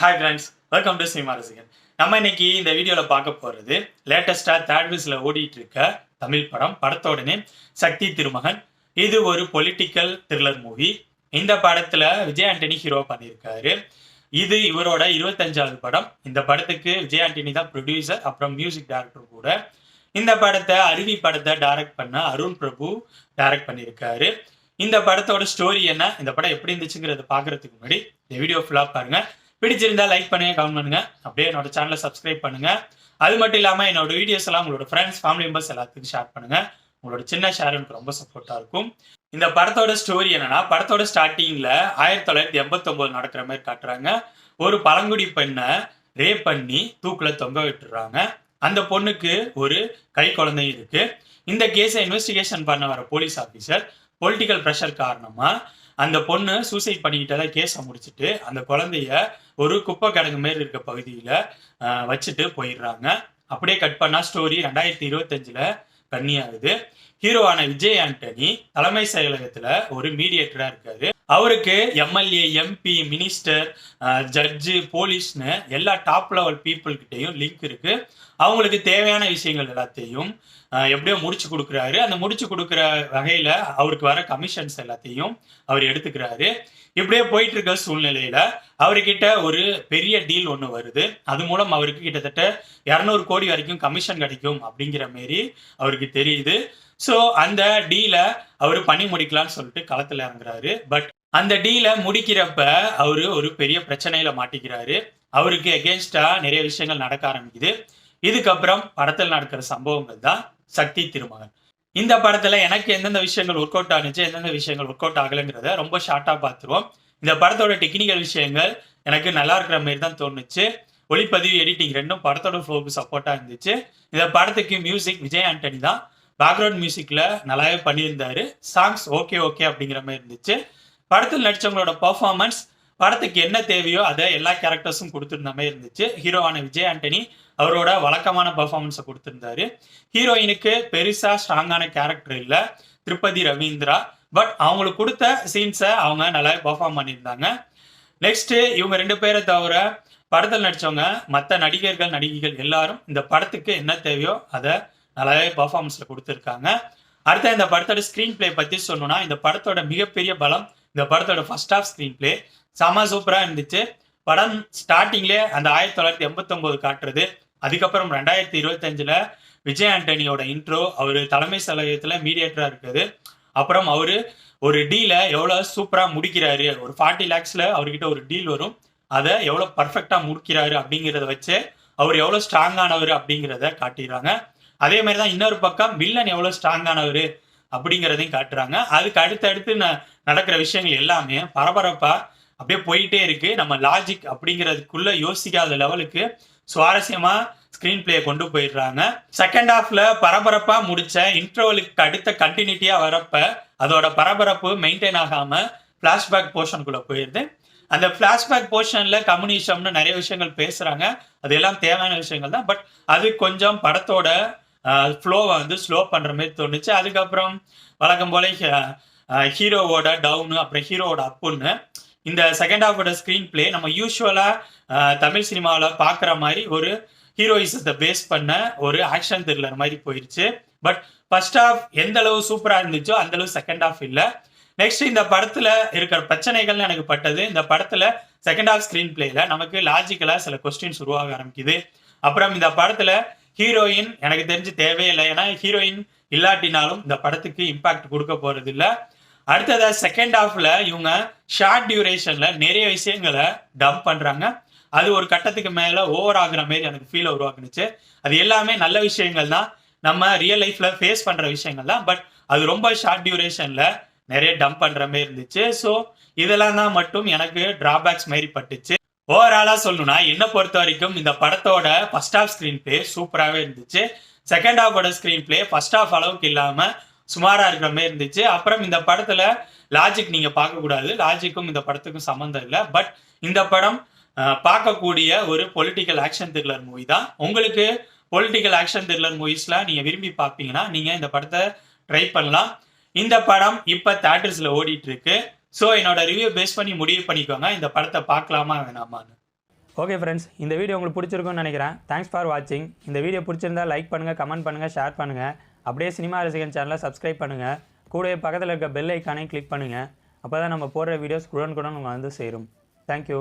Hi friends welcome to cinema ரசிகன் நம்ம இன்னைக்கு இந்த வீடியோவில் பார்க்க போகிறது லேட்டஸ்டாக தேர்ட் வீஸில் ஓடிட்டு இருக்க தமிழ் படம் படத்தோட நேம் சக்தி திருமகன். இது ஒரு பொலிட்டிக்கல் த்ரில்லர் மூவி இந்த படத்தில் விஜய் ஆண்டனி ஹீரோ பண்ணியிருக்காரு. இது இவரோட இருபத்தஞ்சாவது படம். இந்த படத்துக்கு விஜய் ஆண்டனி தான் ப்ரொடியூசர் அப்புறம் மியூசிக் டைரக்டர் கூட. இந்த படத்தை அருவி படத்தை டைரக்ட் பண்ண அருண் பிரபு டைரக்ட் பண்ணியிருக்காரு. இந்த படத்தோட ஸ்டோரி என்ன? இந்த படம் எப்படி இருந்துச்சுங்கிறத பார்க்கறதுக்கு முன்னாடி இந்த வீடியோ ஃபுல்லாக பாருங்க. பிடிச்சிருந்தா லைக் பண்ணுங்க கமெண்ட் பண்ணுங்க. அப்படியே என்னோட சேனலை சப்ஸ்கிரைப் பண்ணுங்க. அது மட்டும் இல்லாமல் என்னோட வீடியோஸ் எல்லாம் உங்களோட ஃப்ரெண்ட்ஸ் ஃபேமிலி மெம்பர்ஸ் எல்லாத்துக்கும் ஷேர் பண்ணுங்க. உங்களோட சின்ன ஷேர் எனக்கு ரொம்ப சப்போர்ட்டா இருக்கும். இந்த படத்தோட ஸ்டோரி என்னன்னா படத்தோட ஸ்டார்டிங்ல ஆயிரத்தி தொள்ளாயிரத்தி எண்பத்தொன்பது நடக்கிற மாதிரி காட்டுறாங்க. ஒரு பழங்குடி பெண்ணை ரேப் பண்ணி தூக்கில் தொங்க விட்டுறாங்க. அந்த பொண்ணுக்கு ஒரு கை குழந்தை இருக்கு. இந்த கேஸை இன்வெஸ்டிகேஷன் பண்ண வர போலீஸ் ஆஃபீஸர் பொலிட்டிக்கல் ப்ரெஷர் காரணமா அந்த பொண்ணு சூசைட் பண்ணிக்கிட்டதா கேஸை முடிச்சுட்டு அந்த குழந்தைய ஒரு குப்பை கிடங்கு மாரி இருக்க பகுதியில் வச்சுட்டு போயிடுறாங்க. அப்படியே கட் பண்ணால் ஸ்டோரி ரெண்டாயிரத்தி இருபத்தஞ்சில் கன்னியாகுது. ஹீரோவான விஜய் ஆண்டனி தலைமை செயலகத்தில் ஒரு மீடியேட்டராக இருக்காரு. அவருக்கு எம்எல்ஏ எம்பி மினிஸ்டர் ஜட்ஜு போலீஸ்னு எல்லா டாப் லெவல் பீப்புள்கிட்டையும் லிங்க் இருக்கு. அவங்களுக்கு தேவையான விஷயங்கள் எல்லாத்தையும் எப்படியோ முடிச்சு கொடுக்குறாரு. அந்த முடிச்சு கொடுக்குற வகையில அவருக்கு வர கமிஷன்ஸ் எல்லாத்தையும் அவர் எடுத்துக்கிறாரு. இப்படியே போயிட்டு இருக்க சூழ்நிலையில அவர்கிட்ட ஒரு பெரிய டீல் ஒன்று வருது. அது மூலம் அவருக்கு கிட்டத்தட்ட இரநூறு கோடி வரைக்கும் கமிஷன் கிடைக்கும் அப்படிங்கிற மாரி அவருக்கு தெரியுது. ஸோ அந்த டீலை அவர் பண்ணி முடிக்கலாம்னு சொல்லிட்டு களத்தில் இறங்குறாரு. பட் அந்த டீலை முடிக்கிறப்ப அவரு ஒரு பெரிய பிரச்சனையில மாட்டிக்கிறாரு. அவருக்கு எகேன்ஸ்டா நிறைய விஷயங்கள் நடக்க ஆரம்பிக்குது. இதுக்கப்புறம் படத்தில் நடக்கிற சம்பவங்கள் தான் சக்தி திருமகன். இந்த படத்துல எனக்கு எந்தெந்த விஷயங்கள் ஒர்க் அவுட் ஆனிச்சு எந்தெந்த விஷயங்கள் ஒர்க் அவுட் ஆகலைங்கிறத ரொம்ப ஷார்ட்டா பார்த்துருவோம். இந்த படத்தோட டெக்னிக்கல் விஷயங்கள் எனக்கு நல்லா இருக்கிற மாதிரி தான் தோணுச்சு. ஒளிப்பதிவு எடிட்டிங் ரெண்டும் படத்தோட ஃப்ளோவுக்கு சப்போர்ட்டாக இருந்துச்சு. இந்த படத்துக்கு மியூசிக் விஜய் ஆண்டனி தான். பேக்ரவுண்ட் மியூசிக்கில் நல்லாவே பண்ணியிருந்தாரு. சாங்ஸ் ஓகே ஓகே அப்படிங்கிற மாதிரி இருந்துச்சு. படத்தில் நடித்தவங்களோட பர்ஃபார்மன்ஸ் படத்துக்கு என்ன தேவையோ அதை எல்லா கேரக்டர்ஸும் கொடுத்துருந்த மாதிரி இருந்துச்சு. ஹீரோவான விஜய் ஆண்டனி அவரோட வழக்கமான பர்ஃபார்மன்ஸை கொடுத்துருந்தாரு. ஹீரோயினுக்கு பெருசா ஸ்ட்ராங்கான கேரக்டர் இல்லை திருப்பதி ரவீந்திரா. பட் அவங்களுக்கு கொடுத்த சீன்ஸை அவங்க நல்லா பர்ஃபார்ம் பண்ணியிருந்தாங்க. நெக்ஸ்ட் இவங்க ரெண்டு பேரை தவிர படத்தில் நடித்தவங்க மற்ற நடிகர்கள் நடிகைகள் எல்லாரும் இந்த படத்துக்கு என்ன தேவையோ அதை நல்லாவே பர்ஃபார்மன்ஸில் கொடுத்துருக்காங்க. அடுத்த இந்த படத்தோட ஸ்க்ரீன் பிளே பற்றி சொல்லணும்னா இந்த படத்தோட மிகப்பெரிய பலம் இந்த படத்தோட ஃபர்ஸ்ட் ஆஃப் ஸ்க்ரீன் பிளே செம சூப்பராக இருந்துச்சு. படம் ஸ்டார்டிங்லேயே அந்த ஆயிரத்தி தொள்ளாயிரத்தி எண்பத்தொம்போது காட்டுறது. அதுக்கப்புறம் ரெண்டாயிரத்தி இருபத்தஞ்சில் விஜய் ஆண்டனியோட இன்ட்ரோ அவர் தலைமை செயலகத்துல மீடியேட்டராக இருக்குது அப்புறம் அவர் ஒரு டீலை எவ்வளோ சூப்பராக முடிக்கிறாரு ஒரு ஃபார்ட்டி லேக்ஸில் அவர்கிட்ட ஒரு டீல் வரும். அதை எவ்வளோ பர்ஃபெக்டாக முடிக்கிறாரு அப்படிங்கிறத வச்சு அவர் எவ்வளோ ஸ்ட்ராங்கானவர் அப்படிங்கிறத காட்டிடுறாங்க. அதே மாதிரி தான் இன்னொரு பக்கம் வில்லன் எவ்வளோ ஸ்ட்ராங்கானவர் அப்படிங்கிறதையும் காட்டுறாங்க. அதுக்கு அடுத்தடுத்து ந- நடக்கிற விஷயங்கள் எல்லாமே பரபரப்பா அப்படியே போயிட்டே இருக்கு. நம்ம லாஜிக் அப்படிங்கிறதுக்குள்ள யோசிக்காத லெவலுக்கு சுவாரஸ்யமா ஸ்கிரீன் பிளே கொண்டு போயிடுறாங்க. செகண்ட் ஹாஃப்ல பரபரப்பா முடிச்ச இன்டர்வலுக்கு அடுத்த கண்டினியூட்டியா வரப்ப அதோட பரபரப்பு மெயின்டைன் ஆகாம பிளாஷ்பேக் போர்ஷனுக்குள்ள போயிருது. அந்த பிளாஷ்பேக் போர்ஷன்ல கம்யூனிசம்னு நிறைய விஷயங்கள் பேசுறாங்க. அது எல்லாம் தேவையான விஷயங்கள் தான். பட் அது கொஞ்சம் படத்தோட ஃப்ளோவை வந்து ஸ்லோ பண்ணுற மாதிரி தோணுச்சு. அதுக்கப்புறம் வழக்கம் போல ஹீரோவோட டவுனு அப்புறம் ஹீரோவோட அப்புன்னு இந்த செகண்ட் ஹாஃபோட ஸ்க்ரீன் பிளே நம்ம யூஸ்வலாக தமிழ் சினிமாவில் பார்க்குற மாதிரி ஒரு ஹீரோயிசத்தை பேஸ் பண்ண ஒரு ஆக்ஷன் த்ரில்லர் மாதிரி போயிடுச்சு பட் ஃபர்ஸ்ட் ஹாஃப் எந்த அளவு சூப்பராக இருந்துச்சோ அந்த அளவு செகண்ட் ஹாஃப் இல்லை. நெக்ஸ்ட் இந்த படத்துல இருக்கிற பிரச்சனைகள்னு எனக்கு பட்டது. இந்த படத்துல செகண்ட் ஹாஃப் ஸ்கிரீன் பிளேல நமக்கு லாஜிக்கலா சில கொஸ்டின்ஸ் உருவாக ஆரம்பிக்குது. அப்புறம் இந்த படத்துல ஹீரோயின் எனக்கு தெரிஞ்சு தேவையில்லை. ஏன்னா ஹீரோயின் இல்லாட்டினாலும் இந்த படத்துக்கு இம்பாக்ட் கொடுக்க போறது இல்லை அடுத்ததா செகண்ட் ஹாஃப்ல இவங்க ஷார்ட் டியூரேஷன்ல நிறைய விஷயங்களை டம்ப் பண்றாங்க. அது ஒரு கட்டத்துக்கு மேல ஓவர் ஆகுற மாதிரி எனக்கு ஃபீல் உருவாக்குனுச்சு. அது எல்லாமே நல்ல விஷயங்கள் தான். நம்ம ரியல் லைஃப்ல ஃபேஸ் பண்ற விஷயங்கள் தான். பட் அது ரொம்ப ஷார்ட் டியூரேஷன்ல நிறைய டம்ப் பண்ற மாதிரி இருந்துச்சு. ஸோ இதெல்லாம் தான் மட்டும் எனக்கு டிராபேக்ஸ் மாதிரி பட்டுச்சு. ஓவராலா சொல்லணும்னா என்ன பொறுத்த வரைக்கும் இந்த படத்தோட ஃபர்ஸ்ட் ஹாஃப் ஸ்கிரீன் பிளே சூப்பராகவே இருந்துச்சு. செகண்ட் ஹாஃபோட ஸ்கிரீன் பிளே ஃபர்ஸ்ட் ஹாஃப் அளவுக்கு இல்லாம சுமாரா இருக்கிற மாதிரி இருந்துச்சு. அப்புறம் இந்த படத்துல லாஜிக் நீங்க பார்க்க கூடாது. லாஜிக்கும் இந்த படத்துக்கும் சம்மந்தம் இல்லை. பட் இந்த படம் பார்க்கக்கூடிய ஒரு பொலிட்டிக்கல் ஆக்ஷன் த்ரில்லர் மூவி தான். உங்களுக்கு பொலிட்டிக்கல் ஆக்ஷன் த்ரில்லர் மூவிஸில் நீங்க விரும்பி பார்ப்பீங்கன்னா நீங்க இந்த படத்தை ட்ரை பண்ணலாம். இந்த படம் இப்ப தேட்டர்ஸ்ல ஓடிட்டு இருக்கு. ஸோ என்னோட ரிவ்யூ பேஸ் பண்ணி முடிவு பண்ணிக்கோங்க. இந்த படத்தை பார்க்கலாமா வேணாமான்னு. ஓகே ஃப்ரெண்ட்ஸ் இந்த வீடியோ உங்களுக்கு பிடிச்சிருக்கும்னு நினைக்கிறேன். தேங்க்ஸ் ஃபார் வாட்சிங் இந்த வீடியோ பிடிச்சிருந்தா லைக் பண்ணுங்கள் கமெண்ட் பண்ணுங்கள் ஷேர் பண்ணுங்கள் அப்படியே சினிமா ரசிகன் சேனலை சப்ஸ்கிரைப் பண்ணுங்கள் கூடவே பக்கத்தில் இருக்க பெல் ஐக்கானையும் கிளிக் பண்ணுங்கள் அப்போ தான் நம்ம போடுற வீடியோஸ் குடன் குடன் உங்களை வந்து சேரும். தேங்க்யூ